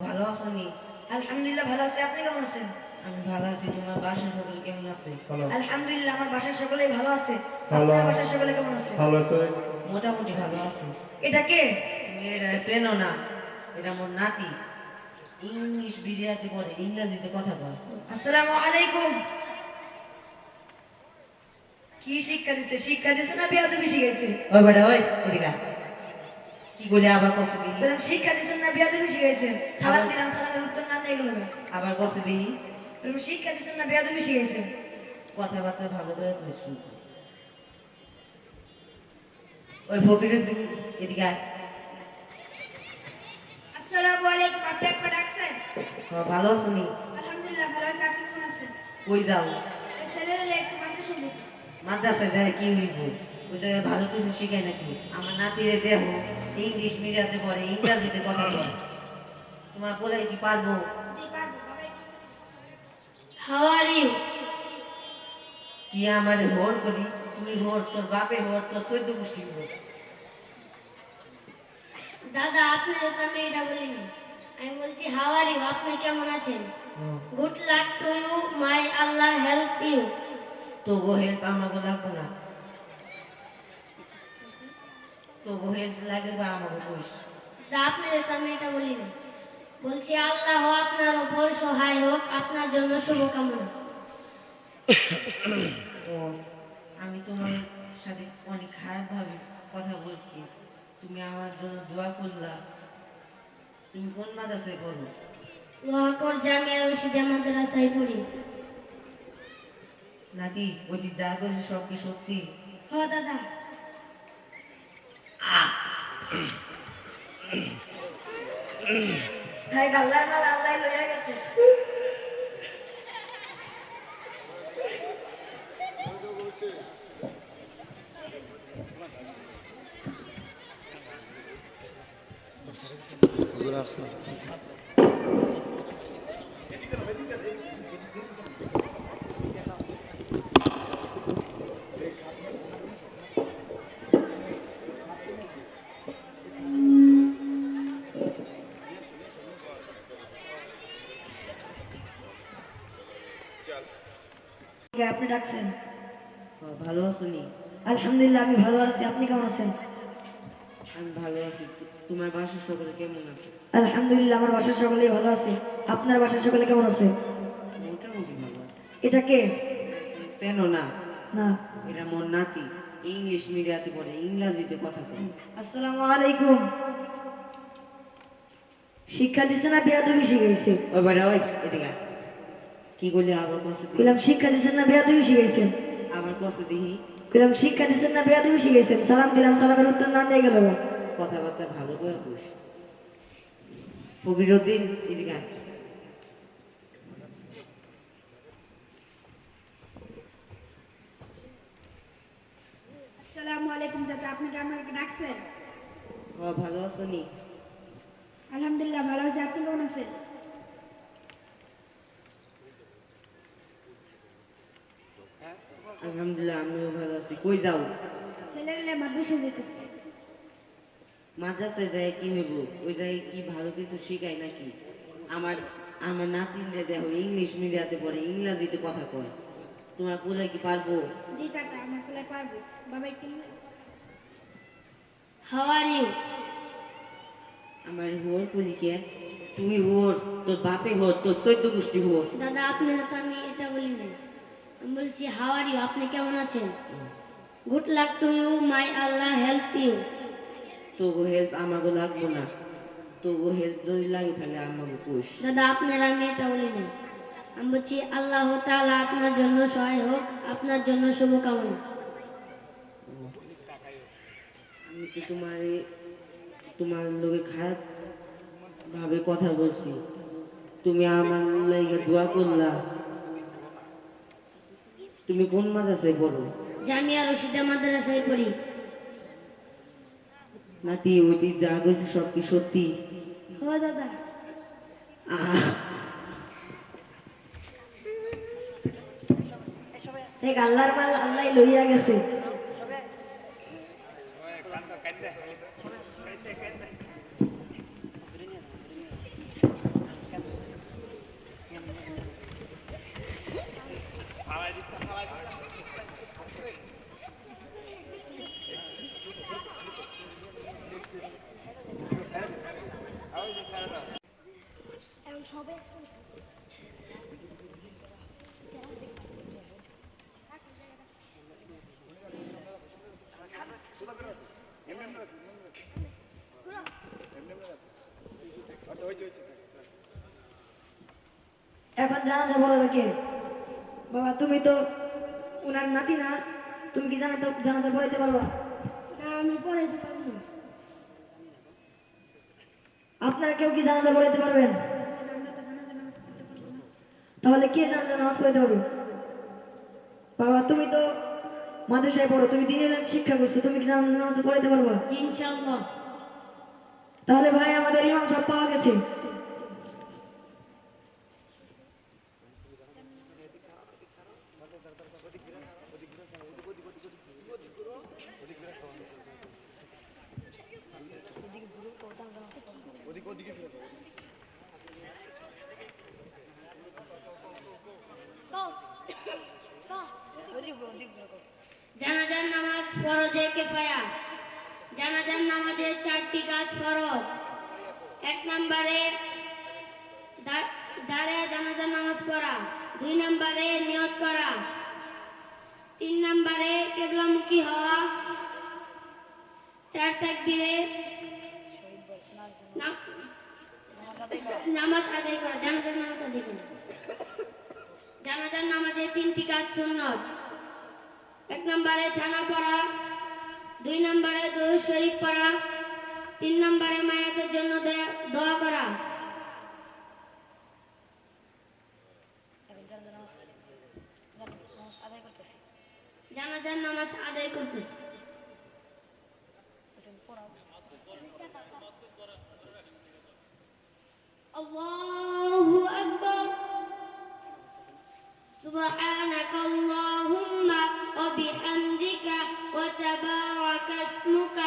ভালো আছো আলহামদুলিল্লাহ ভালো আছি। আপনি কেমন আছেন? আমি ভালো আছি তোমার বাসার সকলে কেমন আছে? আলহামদুলিল্লাহ আমার বাসার সকলেই ভালো আছে। আপনার বাসার সকলে কেমন আছে? ভালো আছে। মোটামুটি ভালো আছে। এটা কে? এটা চেনো না। এটা মোর নাতি। ইংলিশ বিরিয়াতে পড়ে ইংরেজিতে কথা বলে আসসালামু আলাইকুম। কি শিক্ষা দিছে? শিক্ষা দিছে না বেয়াদবি শিখাইছে? ওই বেটা ওই এদিকে। কি বলে আবার কষ্ট দিই বললাম শিক্ষা দিছেন না শিখাইছেন? সালাম দিলাম সালামের উত্তর না দিয়ে গেল আবার কষ্ট দিই বললাম শিক্ষা দিছেন না শিখাইছেন? কথাবার্তা ভালো করে তুমি ওই ফকিরের দিন এদিকে আয়। আসসালামু আলাইকুম আপনি একবার ডাকছেন? ও, ভালো আছো নি? আলহামদুলিল্লাহ ভালো আছি। আপনি কেমন আছেন? কই যাও? ছেলেরা একটু মাদ্রাসায় যায় কি হইব? ওই জায়গায় ভালো কিছু শিখায় নাকি? আমার নাতিরে দেহ। ইংলিশ মিডিয়াতে পড়ে ইংরাজিতে কথা বলে। তোমার বলে কি পারব? How are you? কি আমার হোর করি তুই হোর তোর বাপে হোর তোর চৈদ্দ গোষ্ঠী হোর। দাদা আপনি তো আমি এটা বলিনি আমি বলছি হাউ আর ইউ আপনি কেমন আছেন? Good luck to you my Allah help you to go help আমাকে লাগবো না। তো গো লাগে বা আমাকে বইস তো আমি এটা বলিনি বলছি আল্লাহ আপনার উপর সহায় হোক আপনার জন্য শুভকামনা। ও আমি তোমার সাথে অনেক খারাপ ভাবে কথা বলছি। তুমি আমার জন্য দোয়া করলা। তুমি কোন মাদ্রাসায় পড়ো? লোহাকর জামিয়া রশিদে মাদ্রাসায় পড়ি। নাকি ওই যা করছে সব কি সত্যি? হ দাদা। তাই আল্লাহর মাল আল্লাহ লইয়া গেছে। হুজুর আসছে ডাকছেন? ভালো আছো আলহামদুলিল্লাহ আমি ভালো আছি। আপনি কেমন আছেন? আমি ভালো আছি। তোমার বাসার সকলে কেমন আছে? আলহামদুলিল্লাহ আমার বাসার সকলেই ভালো আছে। আপনার বাসার সকলে কেমন আছে? মোটামুটি ভালো আছে। এটা কে? চেনো না। না। এটা মোর নাতি। ইংলিশ মিডিয়াতে পড়ে ইংরাজিতে কথা বলে আসসালামু আলাইকুম। শিক্ষা দিছে না বেয়াদবি শিখাইছে? ওই ওই এদিকে। কি করলি আবার কষ্ট দিই কইলাম শিক্ষা দিছেন না বেয়াদবি শিখাইছেন? আবার কষ্ট দিই কইলাম শিক্ষা দিছেন না বেয়াদবি শিখাইছেন? সালাম দিলাম সালামের উত্তর না দিয়ে গেল কথাবার্তা ভালো করে বস ফকিরুদ্দিন এদিকে আসসালামু আলাইকুম চাচা আপনি কি আমাকে ডাকছেন ও ভালো আছো নি? আলহামদুলিল্লাহ ভালো আছি। আপনি কেমন আছেন আলহামদুলিল্লাহ আমিও ভালো আছি কই যাও? ছেলেরা মাদ্রাসা যেতেছে মাদ্রাসায় যায় কি হইব? ওই জায়গায় কি ভালো কিছু শিখায় নাকি? আমার আমার নাতিনরে দেখো ইংলিশ মিডিয়াতে পড়ে ইংরাজিতে কথা কয়। তোমার বলে কি পারব? জি চাচা আমার কোলে পারব। বাবা একটু হাউ আর ইউ আমার হোর কলিকে তুই হোর তোর বাপে হোর তোর চৈদ্দ গোষ্ঠী হোর দাদা আপনার তো আমি এটা বলিনি আমি বলছি হাউ আর ইউ আপনি কেমন আছেন? Good luck to you my Allah help you তবু হেল্প আমাকে লাগবো না। তবু হেল্প যদি লাগে তাহলে আমাকে কোষ দাদা আপনার আমি এটা বলি না আমি বলছি আল্লাহ তাআলা আপনার জন্য সহায় হোক আপনার জন্য শুভকামনা। আমি তো তোমার তোমার লোকে খারাপ ভাবে কথা বলছি। তুমি আমার লাগে দোয়া করলা। তুমি কোন মাদ্রাসায় পড়ো? জামিয়া রশিদা মাদ্রাসায় পড়ি। নাতি ওইটি যা কইছে সব কি সত্যি? ও দাদা। আহ, দেখ আল্লাহর মাল আল্লাহ লইয়া গেছে। এখন জানাজা বলবে কে বাবা তুমি তো উনার নাতি না তুমি কি জানাতে জানাজা পড়াইতে পারবা? না আমি পড়াইতে পারব আপনারা কেউ কি জানাজা পড়াইতে পারবেন? তাহলে কে জানাজা নামাজ পড়াইতে হবে বাবা তুমি তো মাদ্রাসায় পড়ো তুমি দিনের শিক্ষা করছ তুমি কি জানাজা নামাজ পড়াইতে পারবা? ইনশাআল্লাহ। তাহলে ভাই আমাদের ইমাম সব পাওয়া গেছে জানাজার নামাজ ফরজে কেফায়া জানাজার নামাজের চারটি কাজ ফরজ। এক নম্বরে দাঁড়ায় জানাজার নামাজ পড়া। দুই নম্বরে নিয়ত করা। তিন নম্বরে কেবলামুখী হওয়া। চার তাকবীরে নামাজ আদায় করা। জানাজার নামাজ আদায় করা। জানাজার নামাজে তিনটি কাজ সুন্নত। এক নম্বরে ছানা পড়া, দুই নম্বরে দরুদ শরীফ পড়া, তিন নম্বরে মায়াতের জন্য দোয়া করা। জানাজার নামাজ আদায় করতে। Allah سبحانك اللهم وبحمدك وتبارك اسمك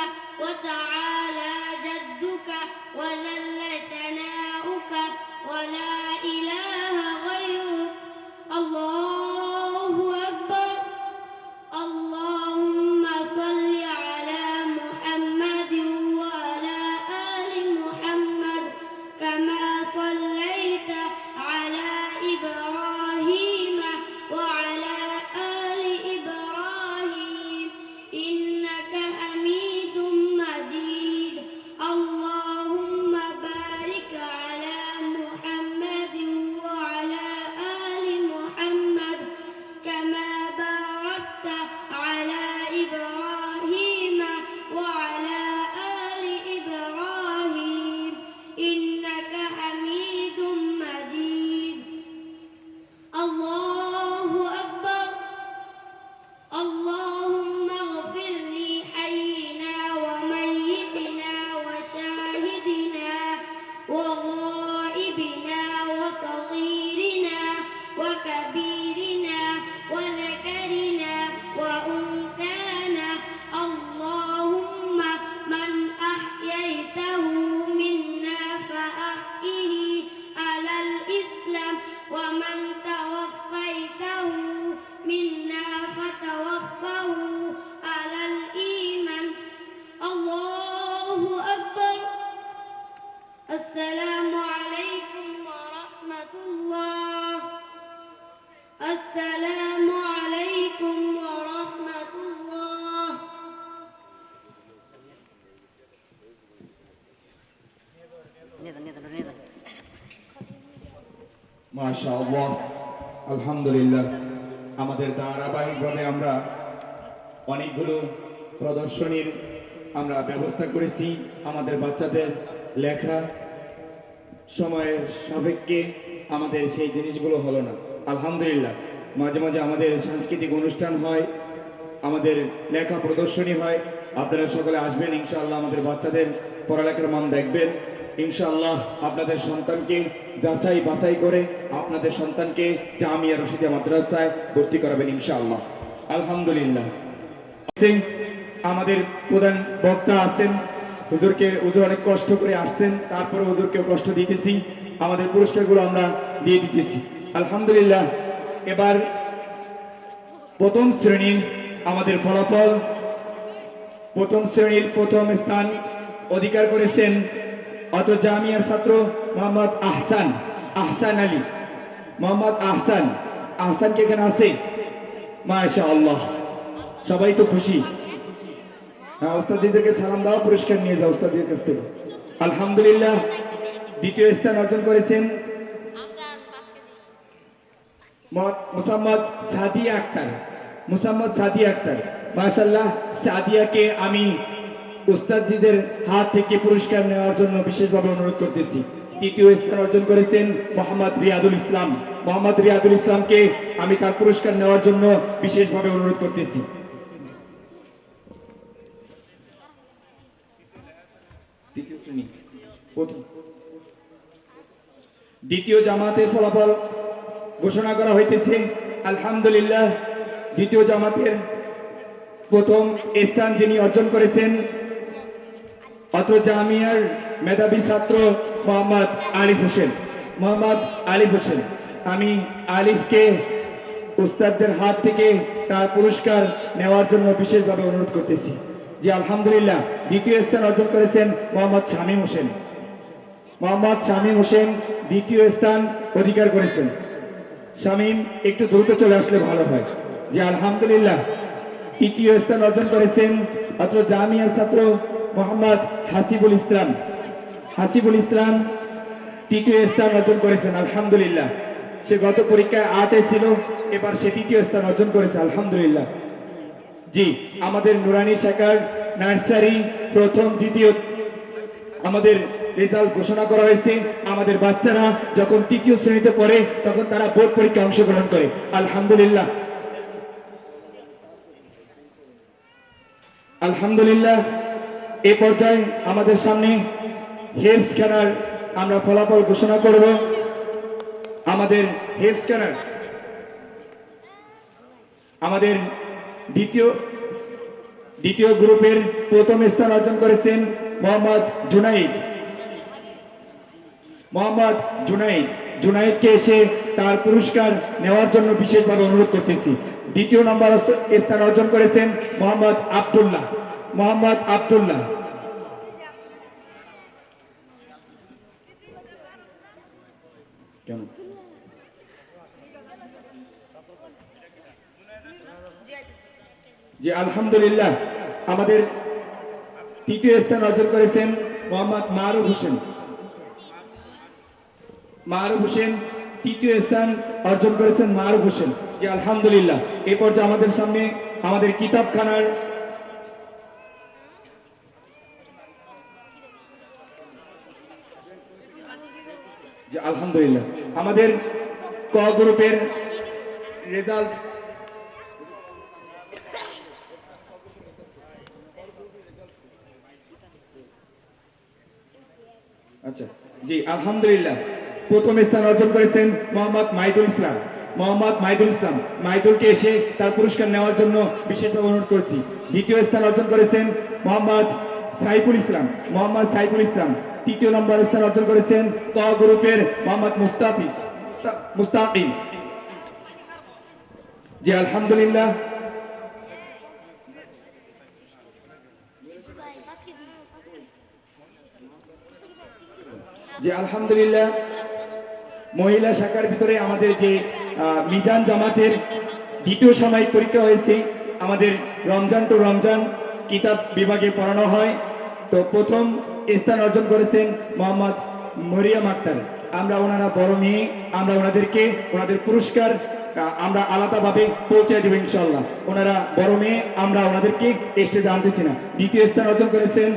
وتعالى جدك وذل ثناؤك ولا মাশাআল্লাহ। আলহামদুলিল্লাহ, আমাদের ধারাবাহিকভাবে আমরা অনেকগুলো প্রদর্শনীর আমরা ব্যবস্থা করেছি। আমাদের বাচ্চাদের লেখা সময়ের সাপেক্ষে আমাদের সেই জিনিসগুলো হলো না। আলহামদুলিল্লাহ, মাঝে মাঝে আমাদের সাংস্কৃতিক অনুষ্ঠান হয়, আমাদের লেখা প্রদর্শনী হয়। আপনারা সকলে আসবেন, ইনশাআল্লাহ আমাদের বাচ্চাদের পড়ালেখার মান দেখবেন। ইনশাআল্লাহ আপনাদের সন্তানকে যাচাই বাছাই করে আপনাদের সন্তানকে জামিয়া রশিদিয়া মাদ্রাসায় ভর্তি করাবেন ইনশাআল্লাহ। আলহামদুলিল্লাহ। আছেন, আমাদের প্রধান বক্তা আছেন হুজুরকে হুজুর অনেক কষ্ট করে আসছেন তারপরে হুজুরকেও কষ্ট দিতেছি আমাদের পুরস্কারগুলো আমরা দিয়ে দিতেছি। আলহামদুলিল্লাহ এবার প্রথম শ্রেণির আমাদের ফলাফল প্রথম শ্রেণির প্রথম স্থান অধিকার করেছেন অত জামিয়ার ছাত্র মোহাম্মদ আহসান আহসান আলী। মোহাম্মদ আহসান আহসান কি এখানে আছে? মাশা আল্লাহ সবাই তো খুশি। হ্যাঁ ওস্তাদিদেরকে সালাম দাও, পুরস্কার নিয়ে যাও ওস্তাদের কাছ থেকে। আলহামদুলিল্লাহ, দ্বিতীয় স্থান অর্জন করেছেন মুসাম্মদ সাদিয়া আক্তার। মুসাম্মদ সাদিয়া আক্তার। মাশাল্লাহ সাদিয়াকে আমি উস্তাদজিদের হাত থেকে পুরস্কার নেওয়ার জন্য বিশেষভাবে অনুরোধ করতেছি। তৃতীয় স্থান অর্জন করেছেন মোহাম্মদ রিয়াদুল ইসলাম। মোহাম্মদ রিয়াদুল ইসলামকে আমি তার পুরস্কার নেওয়ার জন্য বিশেষভাবে অনুরোধ করতেছি। দ্বিতীয় জামাতের ফলাফল ঘোষণা করা হইতেছে, আলহামদুলিল্লাহ, দ্বিতীয় জামাতের প্রথম স্থান যিনি অর্জন করেছেন অত্র জামিয়ার মেধাবী ছাত্র মোহাম্মদ আলিফ হোসেন। মোহাম্মদ আলিফ হোসেন। আমি আলিফকে উস্তাদদের হাত থেকে তার পুরস্কার নেওয়ার জন্য বিশেষভাবে অনুরোধ করতেছি যে আলহামদুলিল্লাহ দ্বিতীয় স্থান অর্জন করেছেন মোহাম্মদ শামীম হোসেন। মোহাম্মদ শামীম হোসেন দ্বিতীয় স্থান অধিকার করেছেন। শামীম, একটু দ্রুত চলে আসলে ভালো হয়। যে আলহামদুলিল্লাহ, তৃতীয় স্থান অর্জন করেছেন অত্র জামিয়ার ছাত্র মোহাম্মদ হাসিবুল ইসলাম। হাসিবুল ইসলাম তৃতীয় স্থান অর্জন করেছেন, আলহামদুলিল্লাহ। সে গত পরীক্ষায় আটে ছিল, এবার সে তৃতীয় স্থান অর্জন করেছে, আলহামদুলিল্লাহ। জি, আমাদের নুরানি শাখার নার্সারি প্রথম, দ্বিতীয় আমাদের রেজাল্ট ঘোষণা করা হয়েছে। আমাদের বাচ্চারা যখন তৃতীয় শ্রেণীতে পড়ে, তখন তারা বোর্ড পরীক্ষা অংশগ্রহণ করে, আলহামদুলিল্লাহ। আলহামদুলিল্লাহ এ পর্যায়ে আমাদের সামনে হেলথ স্ক্যানার আমরা ফলাফল ঘোষণা করব। আমাদের হেলথ স্ক্যানার, আমাদের দ্বিতীয় দ্বিতীয় গ্রুপের প্রথম স্থান অর্জন করেছেন মোহাম্মদ জুনাইদ। মোহাম্মদ জুনাইদ, জুনাইদকে এসে তার পুরস্কার নেওয়ার জন্য বিশেষভাবে অনুরোধ করতেছি। দ্বিতীয় নম্বর স্থান অর্জন করেছেন মোহাম্মদ আব্দুল্লাহ। মোহাম্মদ আবদুল্লাহ। যে আলহামদুলিল্লাহ। আমাদের তৃতীয় স্থান অর্জন করেছেন মোহাম্মদ মারুফ হোসেন। মারুফ হোসেন তৃতীয় স্থান অর্জন করেছেন মারুফ হোসেন। যে আলহামদুলিল্লাহ। এ পর্যায়ে আমাদের সামনে আমাদের কিতাবখানার যে আলহামদুলিল্লাহ। আমাদের ক গ্রুপের রেজাল্ট আচ্ছা জি, আলহামদুলিল্লাহ। প্রথম স্থান অর্জন করেছেন মোহাম্মদ মাইদুল ইসলাম। মোহাম্মদ মাইদুল ইসলাম, মাইদুলকে এসে তার পুরস্কার নেওয়ার জন্য বিশেষভাবে অনুরোধ করছি। দ্বিতীয় স্থান অর্জন করেছেন মোহাম্মদ সাইফুল ইসলাম, মোহাম্মদ সাইফুল ইসলাম। তৃতীয় নম্বর স্থান অর্জন করেছেন ক গ্রুপের মোহাম্মদ মুস্তাফিজ মুস্তাকিম জি, আলহামদুলিল্লাহ। যে আলহামদুলিল্লাহ। মহিলা শাখার ভিতরে আমাদের যে মিজান জামাতের দ্বিতীয় সাময়িক পরীক্ষা হয়েছে, আমাদের রমজান টু রমজান কিতাব বিভাগে পড়ানো হয়। তো প্রথম স্থান অর্জন করেছেন মোহাম্মদ মরিয়াম আক্তার। আমরা ওনারা বড় মেয়ে, আমরা ওনাদেরকে, ওনাদের পুরস্কার আমরা আলাদাভাবে পৌঁছে দেবো ইনশাল্লাহ ওনারা বড় মেয়ে, আমরা ওনাদেরকে স্টেজে আনতেছি না। দ্বিতীয় স্থান অর্জন করেছেন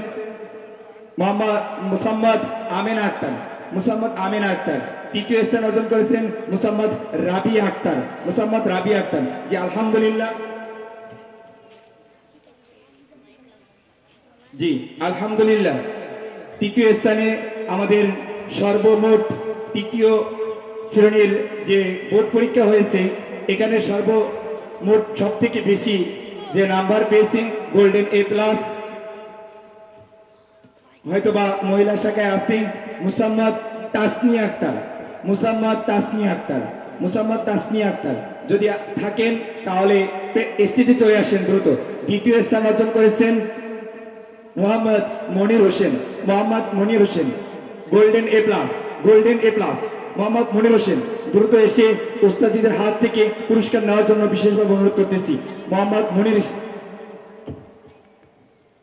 মোহাম্মদ মুসাম্মদ আমিনা আক্তার। মুসাম্মদ আমিনা আক্তার। তৃতীয় স্থান অর্জন করেছেন মুসাম্মদ রাবি আক্তার। মুসাম্মদ রাবি আক্তার। জি, আলহামদুলিল্লাহ। জি, আলহামদুলিল্লাহ। তৃতীয় স্থানে আমাদের সর্বমোট তৃতীয় শ্রেণির যে বোর্ড পরীক্ষা হয়েছে, এখানে সর্বমোট সব থেকে বেশি যে নাম্বার পেয়েছে গোল্ডেন এ প্লাস হয়তোবা মহিলা শাখায় আছে মুসাম্মদ তাসনি আক্তার। মুসাম্মদ তাসনি আক্তার। মুসাম্মদ তাসনি আক্তার। যদি থাকেন, তাহলে স্টেজে চলে আসেন দ্রুত। দ্বিতীয় স্থান অর্জন করেছেন Mohammad Monir Hossain, Mohammad Monir Hossain golden A plus golden A plus Mohammad Monir Hossain. দ্রুত এসে ওস্তাদিদের হাত থেকে পুরস্কার নেওয়ার জন্য বিশেষভাবে অনুরোধ করতেছি। মোহাম্মদ মনির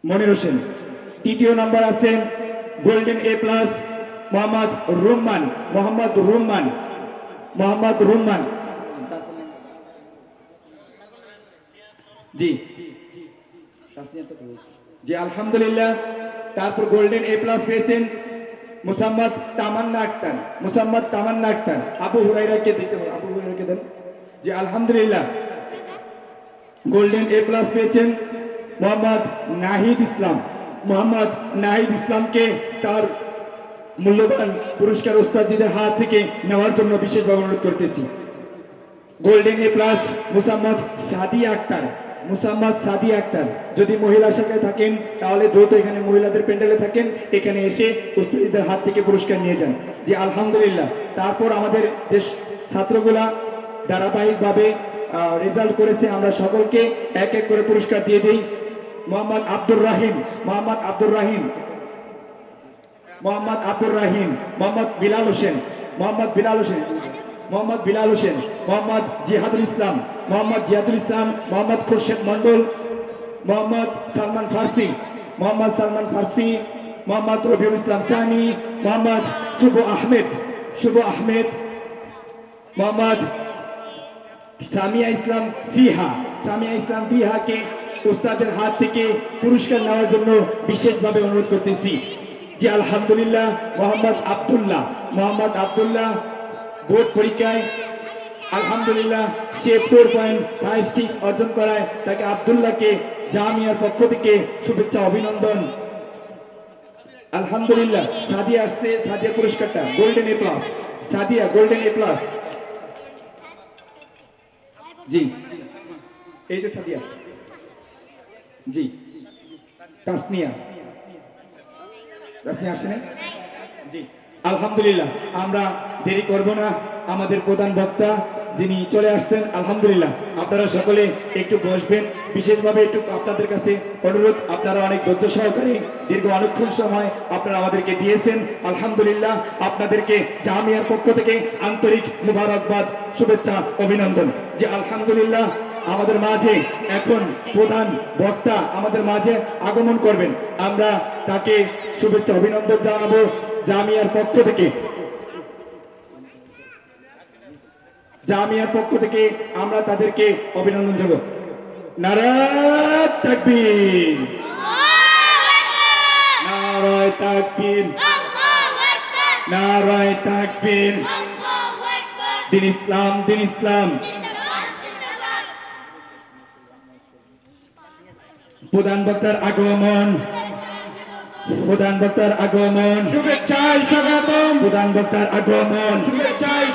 মনির হোসেন। তৃতীয় নম্বর আছেন golden A plus Mohammad Rumman Mohammad Rumman Mohammad Rumman ji. জি আলহামদুলিল্লাহ, তারপর গোল্ডেন এ প্লাস পেয়েছেন মুসাম্মদ তামান্না আক্তার, মুসাম্মদ তামান্না আক্তার। আবু হুরাইরাকে দিতে আবু হুরাইরাকে দেন। জি আলহামদুলিল্লাহ গোল্ডেন এ প্লাস পেয়েছেন মোহাম্মদ নাহিদ ইসলাম। মোহাম্মদ নাহিদ ইসলামকে তার মূল্যবান পুরস্কার ওস্তাদজিদের হাত থেকে নেওয়ার জন্য বিশেষভাবে অনুরোধ করতেছি। Golden A plus Mosammat Sadia Akter. Mosammat Sadia Akter, যদি মহিলা শাখায় থাকেন, তাহলে দ্রুত এখানে মহিলাদের প্যান্ডেলে থাকেন, এখানে এসে উস্তাদিদের হাত থেকে পুরস্কার নিয়ে যান। যে আলহামদুলিল্লাহ। তারপর আমাদের যে ছাত্রগুলা ধারাবাহিকভাবে রেজাল্ট করেছে, আমরা সকলকে এক এক করে পুরস্কার দিয়ে দিই। মোহাম্মদ আব্দুর রাহিম, মোহাম্মদ আব্দুর রাহিম। মোহাম্মদ আব্দুর রাহিম, মোহাম্মদ বিলাল হোসেন, মোহাম্মদ বিলাল হোসেন, মোহাম্মদ বিলাল হোসেন, মোহাম্মদ জিহাদুল ইসলাম। মোহাম্মদ জিহাদুল ইসলাম, মোহাম্মদ খুরশেদ মন্ডল মোহাম্মদ সালমান ফার্সি, মোহাম্মদ সালমান ফার্সি, মোহাম্মদ রবিউল ইসলাম সানি, মোহাম্মদ শুভ আহমেদ শুভ আহমেদ, মোহাম্মদ সামিয়া ইসলাম ফিহা, সামিয়া ইসলাম ফিহাকে উস্তাদের হাত থেকে পুরস্কার নেওয়ার জন্য বিশেষভাবে অনুরোধ করতেছি। জি, আলহামদুলিল্লাহ, মোহাম্মদ আব্দুল্লাহ মোহাম্মদ আব্দুল্লাহ, বোর্ড পরীক্ষায় আলহামদুলিল্লাহ, সে ফোর পয়েন্ট ফাইভ সিক্স অর্জন করায় তাকে আব্দুল্লাহকে, জামিয়ার পক্ষ থেকে শুভেচ্ছা, অভিনন্দন। আলহামদুলিল্লাহ, সাদিয়া আসছে, সাদিয়া পুরস্কারটা golden A plus Sadia golden A plus জি। এই যে সাদিয়া। জি। তাসনিয়া। তাসনিয়া আসেন? জি। আলহামদুলিল্লাহ, আমরা দেরি করব না। আমাদের প্রধান বক্তা যিনি চলে আসছেন, আলহামদুলিল্লাহ। আপনারা সকলে একটু বসবেন। বিশেষভাবে একটু আপনাদের কাছে অনুরোধ, আপনারা অনেক ধৈর্য সহকারে দীর্ঘ অনেকক্ষণ সময় আপনারা আমাদেরকে দিয়েছেন। আলহামদুলিল্লাহ, আপনাদেরকে জামিয়ার পক্ষ থেকে আন্তরিক মুবারকবাদ, শুভেচ্ছা, অভিনন্দন। যে আলহামদুলিল্লাহ আমাদের মাঝে এখন প্রধান বক্তা আমাদের মাঝে আগমন করবেন। আমরা তাকে শুভেচ্ছা, অভিনন্দন জানাব জামিয়ার পক্ষ থেকে। জামিয়ার পক্ষ থেকে আমরা তাদেরকে অভিনন্দন জানাব। নারায়ণ তাকবীর। নারায় তাকবীর। নারায় তাকবীর। দিন ইসলাম দিন ইসলাম। প্রধান বক্তার আগমন। প্রধান বক্তার আগমন। শুভেচ্ছায় স্বাগতম। প্রধান বক্তার আগমন। শুভেচ্ছায়